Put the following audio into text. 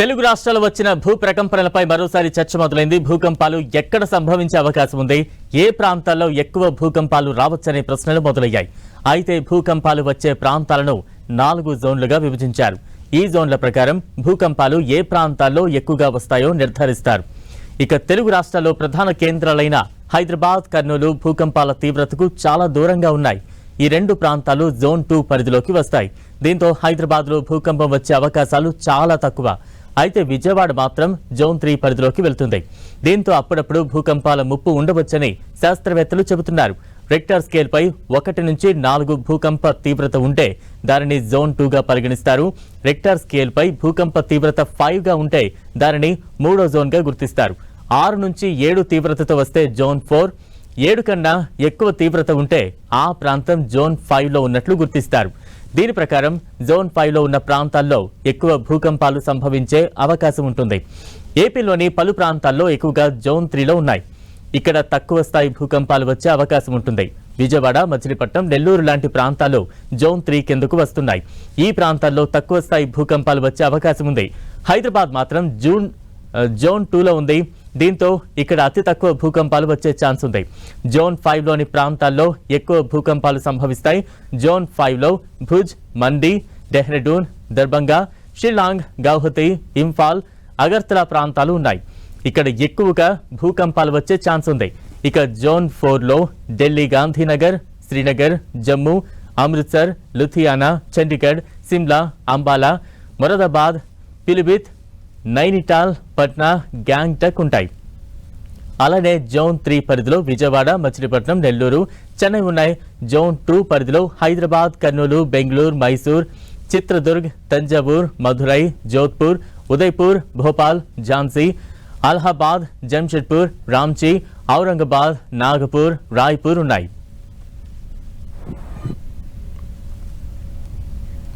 తెలుగు రాష్ట్రాలు వచ్చిన భూ ప్రకంపనలపై మరోసారి చర్చ మొదలైంది. భూకంపాలు ఎక్కడ సంభవించే అవకాశం ఉంది? ఏ ప్రాంతాల్లో ఎక్కువ భూకంపాలు రావచ్చనే ప్రశ్నలు మొదలయ్యాయి. అయితే భూకంపాలు వచ్చే ప్రాంతాలను నాలుగు జోన్లుగా విభజించారు. ఈ జోన్ల ప్రకారం భూకంపాలు ఏ ప్రాంతాల్లో ఎక్కువగా వస్తాయో నిర్ధారిస్తారు. ఇక తెలుగు రాష్ట్రాల్లో ప్రధాన కేంద్రాలైన హైదరాబాద్ కర్నూలు భూకంపాల తీవ్రతకు చాలా దూరంగా ఉన్నాయి. ఈ రెండు ప్రాంతాలు జోన్ టూ పరిధిలోకి వస్తాయి. దీంతో హైదరాబాద్లో భూకంపం వచ్చే అవకాశాలు చాలా తక్కువ. అయితే విజయవాడ మాత్రం జోన్ త్రీ పరిధిలోకి వెళ్తుంది. దీంతో అప్పుడప్పుడు భూకంపాల ముప్పు ఉండవచ్చని శాస్త్రవేత్తలు చెబుతున్నారు. రిక్టర్ స్కేల్పై ఒకటి నుంచి నాలుగు భూకంప తీవ్రత ఉంటే దానిని జోన్ టూగా పరిగణిస్తారు. రిక్టర్ స్కేల్పై భూకంప తీవ్రత ఫైవ్గా ఉంటే దానిని మూడో జోన్గా గుర్తిస్తారు. ఆరు నుంచి ఏడు తీవ్రతతో వస్తే జోన్ ఫోర్ ఏడు కన్నా ఎక్కువ తీవ్రత ఉంటే ఆ ప్రాంతం జోన్ ఫైవ్లో ఉన్నట్లు గుర్తిస్తారు. దీని ప్రకారం జోన్ ఫైవ్లో ఉన్న ప్రాంతాల్లో ఎక్కువ భూకంపాలు సంభవించే అవకాశం ఉంటుంది. ఏపీలోని పలు ప్రాంతాల్లో ఎక్కువగా జోన్ త్రీలో ఉన్నాయి. ఇక్కడ తక్కువ స్థాయి భూకంపాలు వచ్చే అవకాశం ఉంటుంది. విజయవాడ మచిలీపట్నం నెల్లూరు లాంటి ప్రాంతాలు జోన్ త్రీ కిందకు వస్తున్నాయి. ఈ ప్రాంతాల్లో తక్కువ స్థాయి భూకంపాలు వచ్చే అవకాశం ఉంది. హైదరాబాద్ మాత్రం జూన్ జోన్ టూలో ఉంది. దీంతో ఇక్కడ అతి తక్కువ భూకంపాలు వచ్చే ఛాన్స్ ఉంది. జోన్ ఫైవ్లోని ప్రాంతాల్లో ఎక్కువ భూకంపాలు సంభవిస్తాయి. జోన్ ఫైవ్లో భుజ్ మండి డెహ్రడూన్ దర్భంగా షిల్లాంగ్ గౌహతి ఇంఫాల్ అగర్తలా ప్రాంతాలు ఉన్నాయి. ఇక్కడ ఎక్కువగా భూకంపాలు వచ్చే ఛాన్స్ ఉంది. ఇక జోన్ ఫోర్లో ఢిల్లీ గాంధీనగర్ శ్రీనగర్ జమ్మూ అమృత్సర్ లుథియానా చండీగఢ్ సిమ్లా అంబాలా మొరదాబాద్ పిలిభిత్ నైనిటాల్ పట్నా గ్యాంగ్టక్ ఉంటాయి. అలానే జోన్ త్రీ పరిధిలో విజయవాడ మచిలీపట్నం నెల్లూరు చెన్నై ఉన్నాయి. జోన్ టూ పరిధిలో హైదరాబాద్ కర్నూలు బెంగళూరు మైసూర్ చిత్రదుర్గ్ తంజావూర్ మధురై జోధ్పూర్ ఉదయ్పూర్ భోపాల్ ఝాన్సీ అలహాబాద్ జంషెడ్పూర్ రాంచీ ఔరంగాబాద్ నాగపూర్ రాయ్పూర్ ఉన్నాయి.